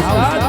house.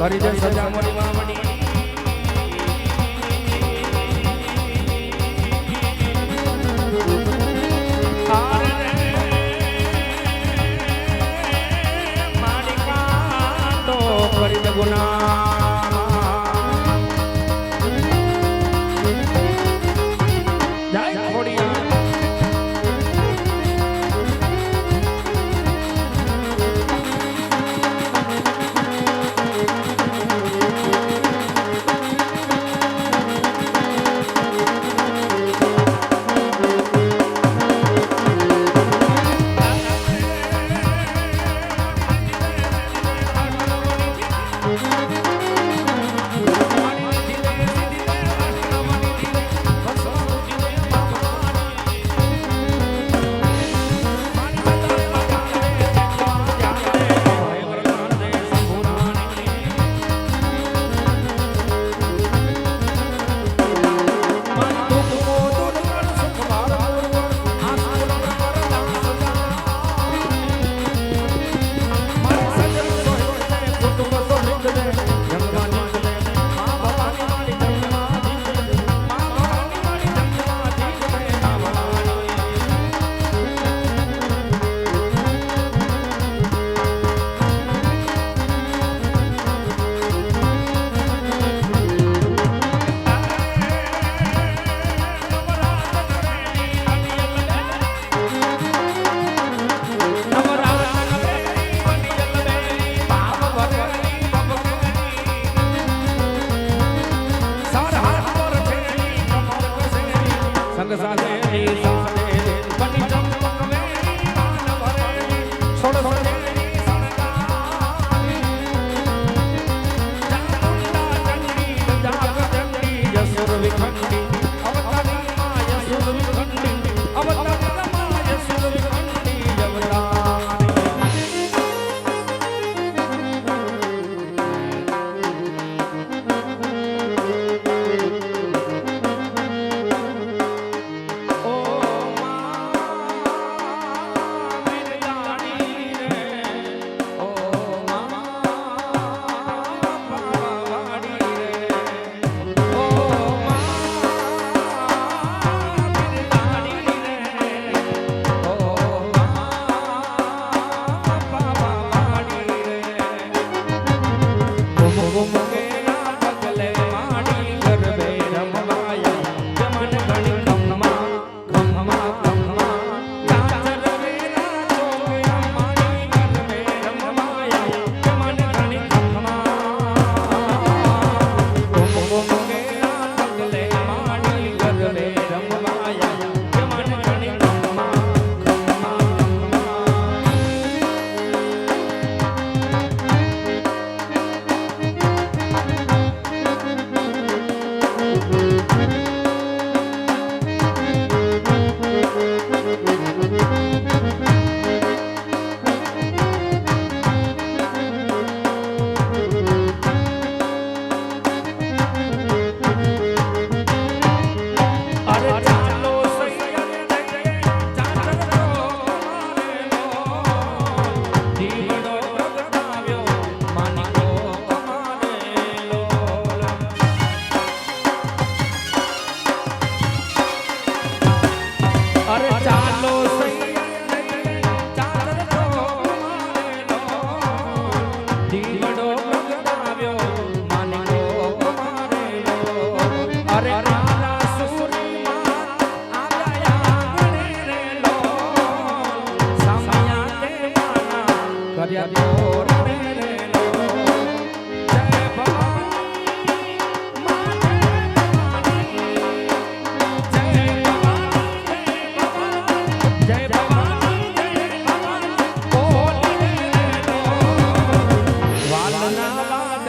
કરી દે સજા મળી મામણી ગુના.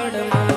તડમાં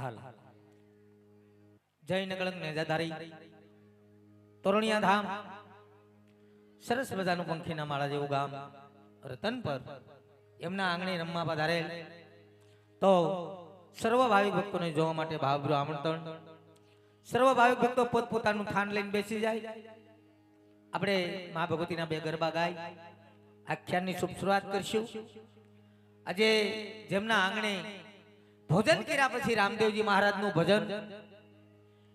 હાલ. જય નકળંગ નેજાધારી તોરણિયા ધામ. સરસ મજાનું પંખીના માળા જેવું ગામ. રતન પર એમના આંગણે રમવા વધારે તો સર્વ ભાવિક ભક્તોને જોવા માટે ભાવભર્યું આમંત્રણ. સર્વ ભાવિક ભક્તો પોતપોતાનું થાન લઈને બેસી જાય. આપણે મા ભગવતીના બે ગરબા ગાય. આખ્યાનની શુભ શરૂઆત કરશું. આજે જેમના આંગણે ભોજન કર્યા પછી રામદેવજી મહારાજનું ભજન.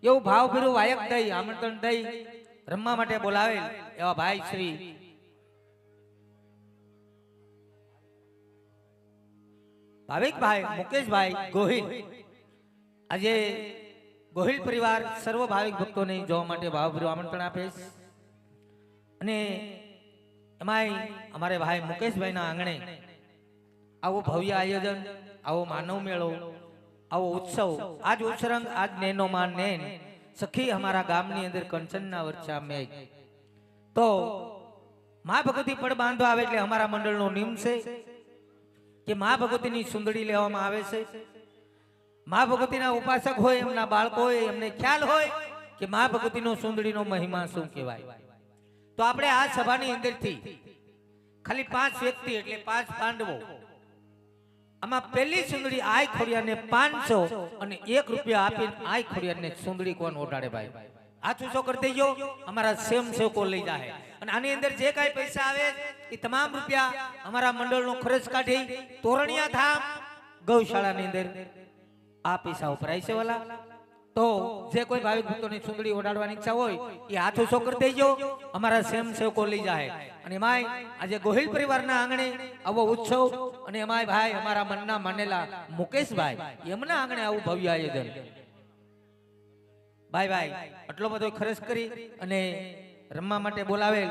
એવું ભાવભર્યું વાયક દઈ આમંત્રણ દઈ રમવા માટે બોલાવે એવા ભાઈ શ્રી. ભાવિકભાઈ, મુકેશભાઈ, ગોહિલ. આજે ગોહિલ પરિવાર સર્વ ભાવિક ભક્તોને જોવા માટે ભાવભર્યું આમંત્રણ આપે અને એમાંય અમારે ભાઈ મુકેશભાઈના આંગણે આવું ભવ્ય આયોજન આવો માનવ મેળો, આવો ઉત્સવ. આજ ઉત્સરંગ, આજ નેનો માં નેન. સખી અમારા ગામની અંદર કંચનના વર્ષા મેઘ તો મા ભગવતી પડ બાંધવા આવે એટલે અમારા મંડળનો નિયમ છે કે મા ભગવતીની સુંદડી લેવામાં આવે છે. મા ભગવતીના ઉપાસક હોય, એમના બાળકો હોય, એમને ખ્યાલ હોય કે મા ભગવતીનો સુંદડીનો મહિમા શું કહેવાય. તો આપણે આ સભાની અંદરથી ખાલી પાંચ વ્યક્તિ એટલે પાંચ પાંડવો. આમાં પહેલી સુંદરી આય ખોડિયાને પાંચસો અને એક રૂપિયા આપીને આય ખોડિયાને સુંદરી કોણ ઓઢાડે ભાઈ? આછું ઊંચો કરી દેજો અમારા સેમ સેવકો લઈ જાય અને આની અંદર જે કાંઈ પૈસા આવે, એ તમામ રૂપિયા અમારા મંડળનો ખર્ચ કાઢી તોરણિયા ધામ ગૌશાળાની અંદર આ પૈસા વપરાય છે વાલા? તો જે કોઈ ભાવિક ભક્તોની સુંદડી ઓડાડવાની ઈચ્છા હોય, એ હાથ ઊંચો કરી દેજો, અમારા સેમ સેવકો લઈ જાય. અને એમાંય આજે ગોહિલ પરિવારના આંગણે આવો ઉત્સવ અને એમાંય ભાઈ અમારા મનના માનેલા મુકેશભાઈ, એમના આંગણે આવું ભવ્ય આયોજન. ભાઈ ભાઈ, આટલો બધો ખર્ચ કરી અને રમવા માટે બોલાવેલ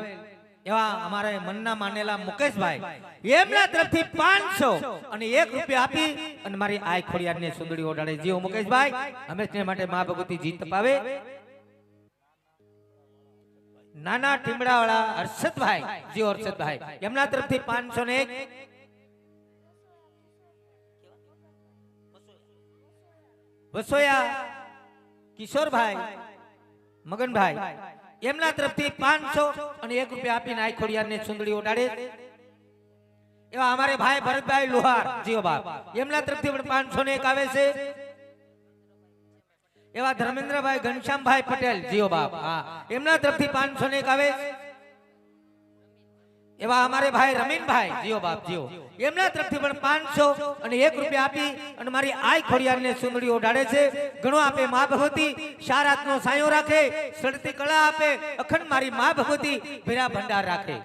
એવા અમારા મનના માનેલા મુકેશભાઈ. એમના તરફથી પાંચસો અને એક રૂપિયા આપી અને મારી આય ખોડિયારને સુંદડી ઓઢાડે જીઓ મુકેશભાઈ હંમેશને માટે મા ભગવતી જીત પાવે નાના ટીમડા વાળા હર્ષદભાઈ જીઓ હર્ષદભાઈ એમના તરફથી પાંચસો ને એક. વસોયા કિશોરભાઈ મગનભાઈ એમના તરફથી પાંચસો અને એક રૂપિયા આપીને આઈ ખોડિયારને સુંદડી ઉડાડે. એવા અમારે ભાઈ ભરતભાઈ લોહાર, જીઓ બાપ, એમના તરફથી પણ પાંચસો ને એક આવે છે. એવા ધર્મેન્દ્રભાઈ ઘનશ્યામભાઈ પટેલ, જીઓ બાપ, હા, એમના તરફથી પાંચસો ને એક આવે. એવા અમારે ભાઈ રમીનભાઈ, જીઓ બાપ, જીઓ. એમના તરફથી પણ પાંચસો અને એક રૂપિયા આપી અને મારી આય ખોડિયારને સુંદડી ઓઢાડે છે. ઘણો આપે મા ભગવતી શારાતનો સાયો રાખે સડતી કળા આપે, અખંડ મારી મા ભગવતી ભેરા ભંડાર રાખે.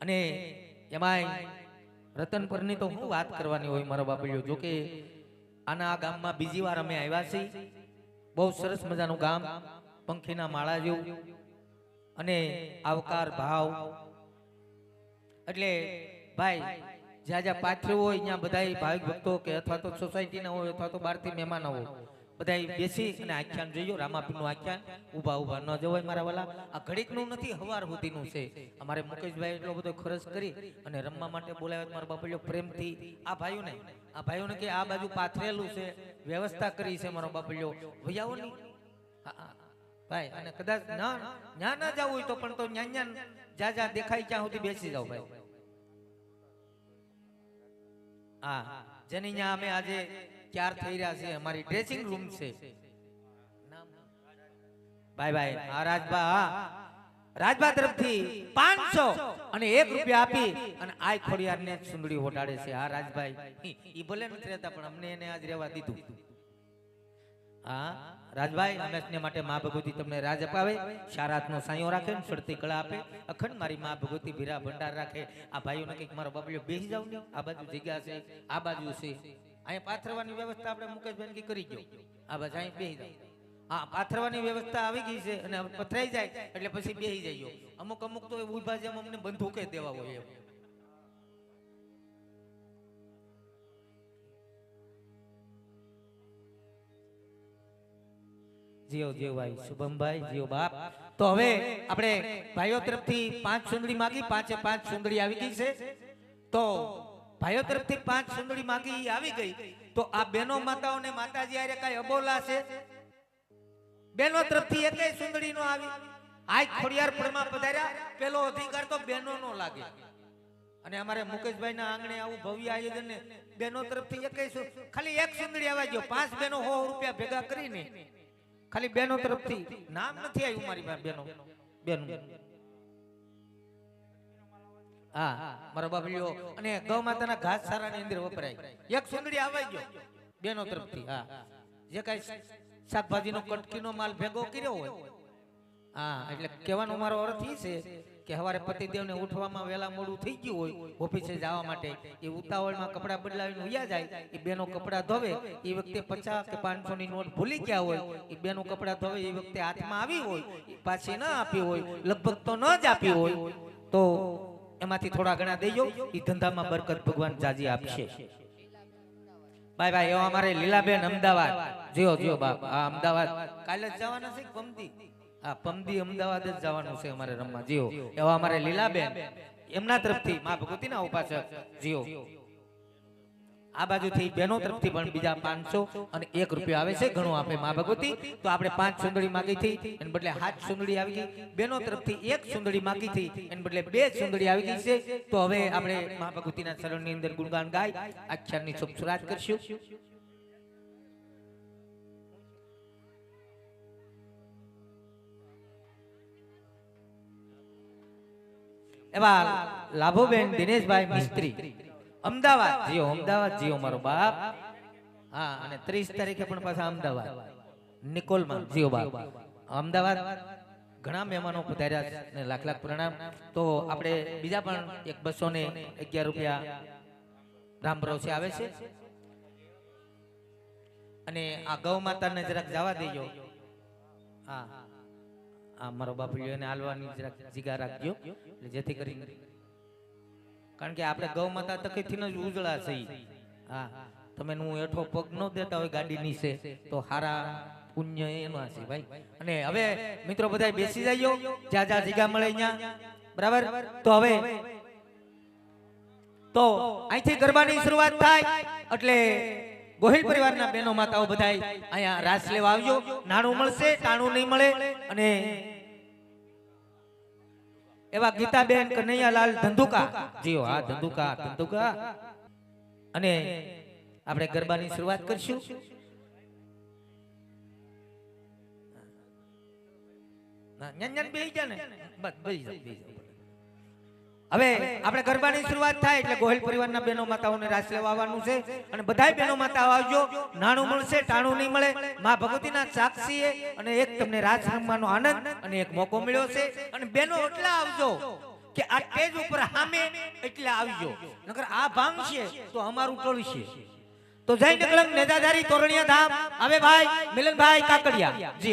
અને એમાંય રતનપુરની તો હું વાત કરવાની હોય મારો બાપડીઓ, જો કે આના આ ગામમાં બીજી વાર અમે આવ્યા છીએ. બહુ સરસ મજાનું ગામ, પંખીના માળા જેવું. અને આવકાર, ભાવ એટલે ભાઈ જ્યાં જ્યાં પાથરું હોય ત્યાં બધા ભાવિક ભક્તો કે અથવા તો સોસાયટીના હોય અથવા તો બહારથી મહેમાન હોય બધા બેસી અને આખ્યાન જોયું રામાપીરનું આખ્યાન ઊભા ઊભા ન જવાય મારા વાલા. આ ઘડીકનું નથી હવાર સુધીનું છે. અમારે મુકેશભાઈ એટલો બધો ખર્ચ કરી અને રમવા માટે બોલાવ્યા મારા બાપલિયો પ્રેમથી આ ભાઈઓને આ ભાઈઓને કે આ બાજુ પાથરેલું છે વ્યવસ્થા કરી છે મારો બાપલિયો હા, હા. ભાઈ અને કદાચ ના ન્યા ના જવું હોય તો પણ તો ન્યા જ્યાં જ્યાં દેખાય ત્યાં સુધી બેસી જાવ ભાઈ. હા, જેની ન્યા અમે આજે ક્યાર થઈ રહ્યા છે અમારી ડ્રેસિંગ રૂમ છે. ભાઈ ભાઈ રાજભા રાજભા તરફથી પાંચસો અને એક રૂપિયા આપી અને આય ખોડિયાર ને સુંદડી હોટાડે છે. હા, રાજભાઈ ઈ ભલે નથી રહેતા, પણ અમને એને આજ રહેવા દીધું. હા, રાજભાઈ રમેશને માટે મા ભગવતી તમને રાજ અપાવે શારાતનો સાયો રાખે ને સડતી કળા આપે, અખંડ મારી મા ભગવતી ભીરા ભંડાર રાખે. આ ભાઈઓને કંઈક મારો બાબલિયો બેસી જાવ આ બાજુ જગ્યા છે, આ બાજુ છે. અહીંયા પાથરવાની વ્યવસ્થા આપણે મુકેશભાઈ કરી ગયો. આ બાજુ અહીં બેસી જાવ હા, પાથરવાની વ્યવસ્થા આવી ગઈ છે અને પથરાઈ જાય, એટલે પછી બેસી જઈયો અમુક અમુક તો ઊભા જેમ અમને બંધુકે દેવા હોય એમ. જીઓ જીઓ ભાઈ શુભમભાઈ જીઓ બાપ. તો હવે તરફથી પાંચ સુંદડી માગી આવી આ સુંદરી નો આવી. ખોડિયાર પધાર્યા. પેલો અધિકાર તો બેનો નો લાગે. અને અમારે મુકેશભાઈ ના આંગણે આવું ભવ્ય આયોજન ને બેનો તરફથી એક ખાલી એક સુંદરી આવવા ગયો પાંચ બેનો સો રૂપિયા ભેગા કરીને. ખાલી બેનો તરફથી. નામ નથી આવ્યું મારી બેનો. બેનો. હા, મારો બાબલીઓ અને ગૌ માતાના ઘાસ સારાની અંદર વપરાય. એક સુંદરી આવાઈ ગયો. બેનો તરફથી, હા. જે કઈ શાકભાજીનો કટકીનો માલ ભેગો કર્યો હોય. હા, એટલે કહેવાનો મારો અર્થ એ છે કે હવારે પતિદેવને ઉઠવામાં વહેલા મોડું થઈ ગયું હોય, ઓફિસે જવા માટે, એ ઉતાવળમાં કપડાં બદલાવીને ઉયા જાય, એ બેનો કપડાં ધોવે, એ વખતે પચાસ કે પાંચસો ની નોટ ભૂલી ગયા હોય, એ બેનો કપડાં ધોવે, એ વખતે હાથમાં આવી હોય પાછી ન આપી હોય, લગભગ તો ન જ આપી હોય, તો એમાંથી થોડા ઘણા દેજો એ ધંધામાં બરકત ભગવાન જાજી આપશે. ભાઈ ભાઈ એવા અમારે લીલાબેન અમદાવાદ. જીઓ જીઓ બાપ, આ અમદાવાદ. કાલે જવાના છે કે પમદી પમદી અમદાવાદ જ જવાનું છે અમારે રમવા. જીઓ એવા અમારે લીલાબેન. એમના તરફથી મા ભગવતીના ઉપાસક. જીઓ. આ બાજુથી બેનો તરફથી પણ બીજા પાંચસો અને એક રૂપિયા આવે છે. ઘણું આપે મા ભગવતી તો આપણે પાંચ સુંદડી માગી હતી એને બદલે હાથ સુંદડી આવી ગઈ. બેનો તરફથી એક સુંદડી માગી હતી એને બદલે બે સુંદડી આવી ગઈ છે. તો હવે આપણે મા ભગવતીના ચરણની અંદર ગુણગાન ગાય આખ્યાનની શુભ કરશું. એવા લાભોબેન દિનેશભાઈ મિસ્ત્રી. અમદાવાદ. જીઓ અમદાવાદ, જીઓ મારો બાપ. હા, અને ત્રીસ તારીખે પણ પાછા અમદાવાદ. નિકોલમાં, જીઓ બાપ. અમદાવાદ ઘણા મહેમાનો પધાર્યા છે ને લાખ લાખ પ્રણામ. તો આપણે બીજા પણ એક બસો ને અગિયાર રૂપિયા રામ ભરોસે આવે છે. અને આ ગૌ માતાને જરાક જવા દેજો. હા. આ મારો બાપુ એને હાલવાની જીગા રાખજો. એટલે જેથી કરીને કારણ કે આપણે ગૌ માતા તકેથી જ ઉજળા છે હા. તમે હું હેઠો પગ ન દેતા હોય ગાડી નીચે, તો હારા પુણ્ય એમાં છે ભાઈ. અને હવે મિત્રો બધા બેસી જાયો જ્યાં જ્યાં જીગા મળે અહીંયા. બરાબર? તો હવે તો અહીંથી ગરબાની શરૂઆત થાય. એટલે ગોહિલ પરિવારના બહેનો માતાઓ બધાય અહીંયા રાસ લેવા આવજો નાણું મળશે ટાણું નહીં મળે. અને એવા ગીતાબેન કનૈયાલાલ ધંધુકા. જીઓ હા ધંધુકા ધંધુકા. અને આપણે ગરબાની શરૂઆત કરશું. ના, ન્યાન ન્યાન બેહી જા ને. બસ બેહી જાઓ, બેહી જાઓ. હવે આપણે ગરબાની શરૂઆત થાય એટલે ગોહિલ પરિવારના બહેનો માતાઓને રાસ લેવા આવવાનું છે અને બધાય બહેનો માતાઓ આવજો. નાણું મળશે, ટાણું નહીં મળે. મા ભગવતીના સાક્ષીએ અને એક તમને રાસ રમવાનો આનંદ અને એક મોકો મળ્યો છે. અને બહેનો એટલા આવજો કે આ સ્ટેજ ઉપર સામે એટલે આવજો. નકર આ ભાંગશે તો અમારું ટોળશે તો જય નકલંગ નેતાધારી તોરણિયા ધામ. આવે ભાઈ, મિલનભાઈ કાકડિયા.